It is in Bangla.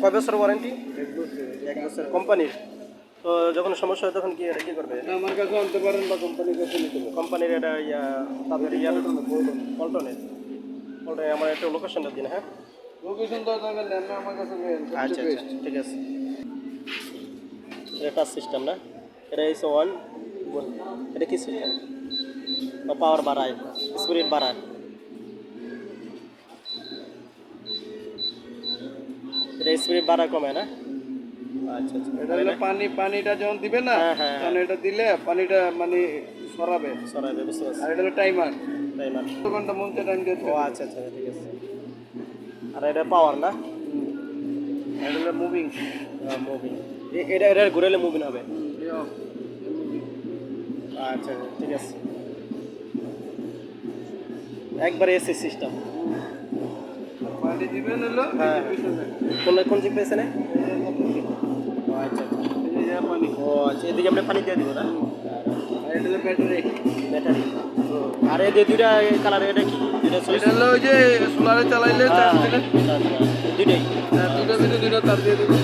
কয় বছর ওয়ারেন্টি এক বছর কোম্পানির তো যখন সমস্যা হয় তখন কি এটা কি করবে? আমার কাছে আনতে পারেন বা কোম্পানির কাছে নিতে পারেন। কোম্পানির এটা ইয়া তাদের ইয়া পল্টনের পল্টনে। আমার একটা লোকেশনটা দিন হ্যাঁ? লোকেশন তো দরকার নেন না আমার কাছে আচ্ছা আচ্ছা ঠিক আছে। এটা টাচ সিস্টেম না? এটা হচ্ছে ওয়ান এটা কি সিস্টেম পাওয়ার বাড়ায় স্পিরিট বাড়ায়। এটা স্পিরিট বাড়া কমে না? আচ্ছা আচ্ছা। এটা হলো পানি পানিটা যখন দিবে না হ্যাঁ, হ্যাঁ, তখন এটা দিলে পানিটা মানে সরাবে। সরাই দেবে বুঝতে পারছি। আর এটা হলো টাইমার। না দু ঘণ্টা মন টাইম দিয়ে ও আচ্ছা আচ্ছা ঠিক আছে। আর এটা পাওয়ার না? এটা হলো মুভিং মুভিং এটা এটা ঘুরালে মুভিং হবে। আচ্ছা ঠিক আছে। একবার এসি সিস্টেম পানি হ্যাঁ। কোন কোন জিপ পেয়েছে না আচ্ছা আচ্ছা পানি ও আচ্ছা এদিকে আমরা পানি দিয়ে দিব না? আর এটা হলো ব্যাটারি ব্যাটারি আর এই যে দুইটা কালার এটা কি? এটা চয়েস হলো ওই যে সোলারে চালাইলে চার্জ দিলে। দুইটাই? হ্যাঁ, দুটো ভিতরে দুটো তার দিয়ে দিবে।